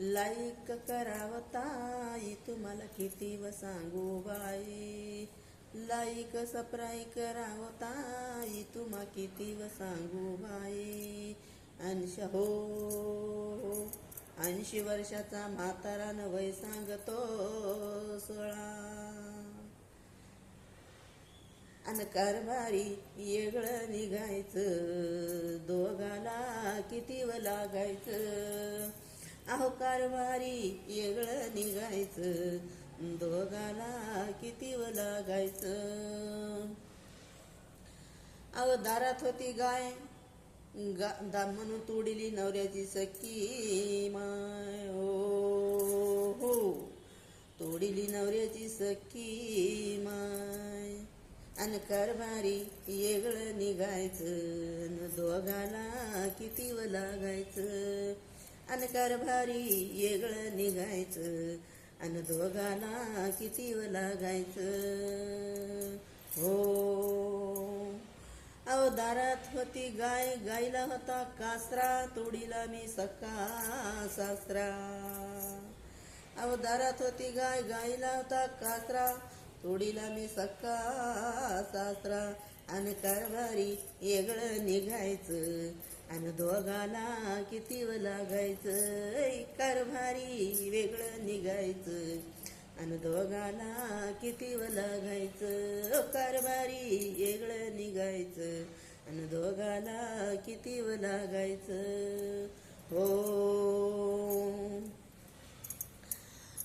Like करावताई तुम्हाला किती व सांगू बाई. लाईक सप्राई करावताई तुम्हा किती व सांगू बाई. अंश हो, हो ऐंशी वर्षाचा म्हातारा वय सांगतो सोळा. अन कारभारी येगळं निघायचं दोघाला किती व लागायचं. अहो कारभारी येगळं निघायचं. दोघाला किती व लागायचं? अहो दारात होती गाय. गा दा म्हणून तोडिली नवऱ्याची सखी माय. ओ हो तोडिली नवऱ्याची सखी माय. आणि कारभारी येगळं निघायचं. न दोघाला किती व लागायचं? अन कारभारी येगळं निघायचं आणि दोघाला किती लागायचं? हो. अहो दारात होती गाय गायला होता कासरा तोडीला मी सका सासरा. अहो दारात होती गाय गायला होता कासरा तोडीला मी सक्का सासरा. आणि कारभारी येगळं निघायचं आणि दोघाला किती लागायचं? कारभारी वेगळं निघायचं. आणि दोघाला किती लागायचं? कारभारी वेगळं निघायचं. आणि दोघाला किती लागायचं? हो.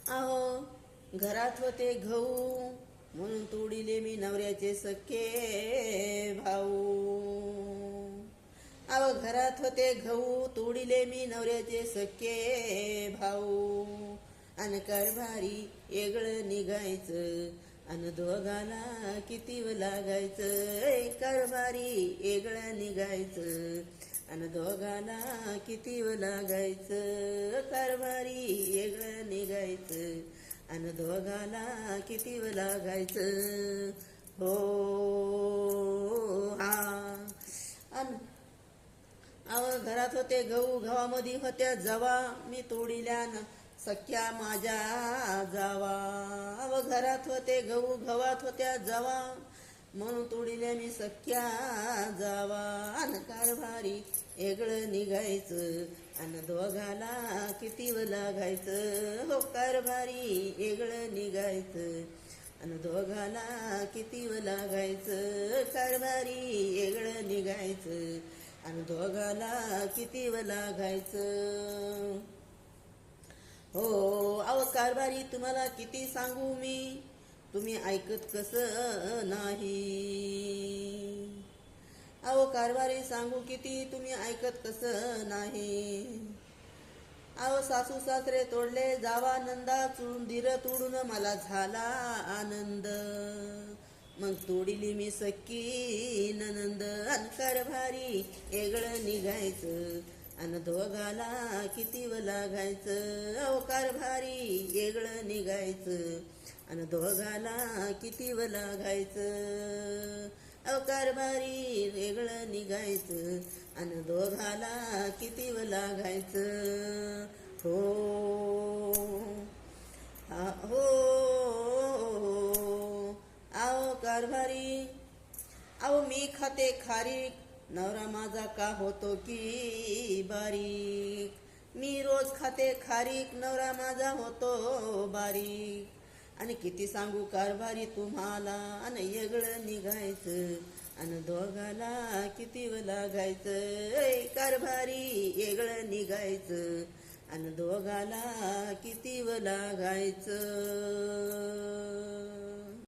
अहो घरात होते गहू म्हणून तोडिले मी नवऱ्याचे सख्खे भाऊ. घरात होते गहू तोडिले मी नवऱ्याचे सख्खे भाऊ. अन कारभारी वेगळं निघायचं अन दोघाला किती लागायचं कारभारी वेगळं निघायचं अन दोघाला किती लागायचं कारभारी वेगळं निघायचं अन दोघाला किती लागायचं हो हा. अन आवर घरात होते गहू गव्हामध्ये होत्या जवा मी तोडिल्यान सख्या माझ्या जावा. आव घरात होते गहू गव्हात होत्या जवा म्हणून तोडिल्या मी सख्या जावा. अन कारभारी एगळं निघायचं अन दोघाला किती लागायचं? हो कारभारी एगळं निघायचं अन दोघाला किती लागायचं? कारभारी एगळं निघायचं आणि दोघाला किती व लागायचं? हो अहो कारभारी तुम्हाला किती सांगू मी? तुम्ही ऐकत कसं नाही? अहो कारभारी सांगू किती? तुम्ही ऐकत कसं नाही? अहो सासू सासरे तोडले जावा नंदा चुळून धीर तोडून मला झाला आनंद. मग तोडिली मी सख्खी ननंद भारी कारभारी निघायचं. अन दोघाला किती व लागायचं? अवकार भारी वेगळं निघायचं. अन दोघाला किती व लागायचं? अवकार भारी वेगळं निघायचं. अन दोघाला किती व लागायचं हो हा. हो. अहो मी खाते खारीक. नवरा माझा का होतो की बारीक? मी रोज खाते खारीक नवरा माझा होतो बारीक. आणि किती सांगू कारभारी तुम्हाला? आणि येगळं निघायचं. आणि दोघाला किती लागायचं? कारभारी येगळं निघायचं. आणि दोघाला किती लागायचं?